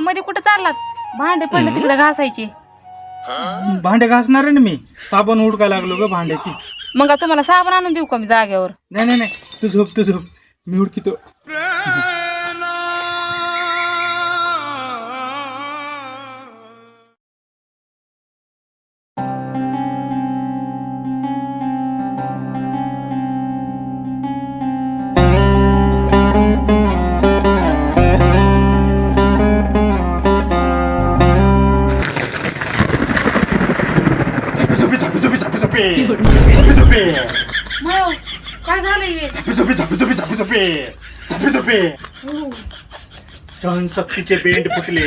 मध्ये कुठं चाललात? भांडे पडले तिकडे घासायचे. भांडे घासणार आहे ना मी? साबण उडका लागलो ग भांड्याची. मग आता तुम्हाला साबण आणून देऊ का मी जाग्यावर नाही नाही नाही. तू झोप तू झोप. मी उडकितो. 잡히 잡히 잡히 잡히 잡히 잡히 잡히 잡히 잡히 काय 잡히 잡히 잡히 잡히 잡히 잡히 잡히 잡히 잡히 잡히 잡히 잡히 잡히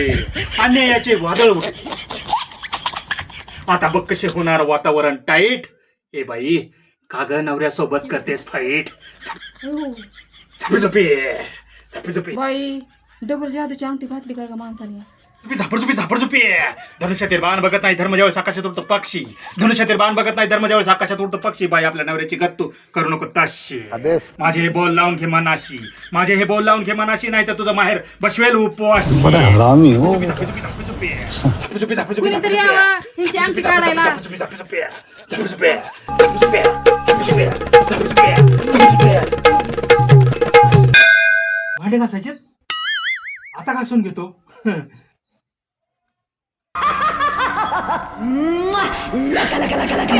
잡히 वादळ 잡히 आता बघ कसे होणार वातावरण टाईट. ए बाई का ग नवऱ्यासोबत करतेस फाईट झापी झोपी. झापी झोपी. बाई डबल जादूची अंगठी घातली काय का माणसाने? झापड झोपी झापड झोपी धनुष्यातील बाण बघत नाही धर्म ज्यावेळेस आकाशात उडतो पक्षी. धनुष्यातील बाण बघत नाही धर्म ज्यावेळेस आकाशात उडतो पक्षी. बाई आपल्या नवऱ्याची गत्तू करू नको ताशी. माझे हे बोल लावून घे मनाशी. माझे हे बोल लावून घे मनाशी नाही तर तुझं माहेर बसवेल उपवास. Mwah! Laka, laka, laka, laka,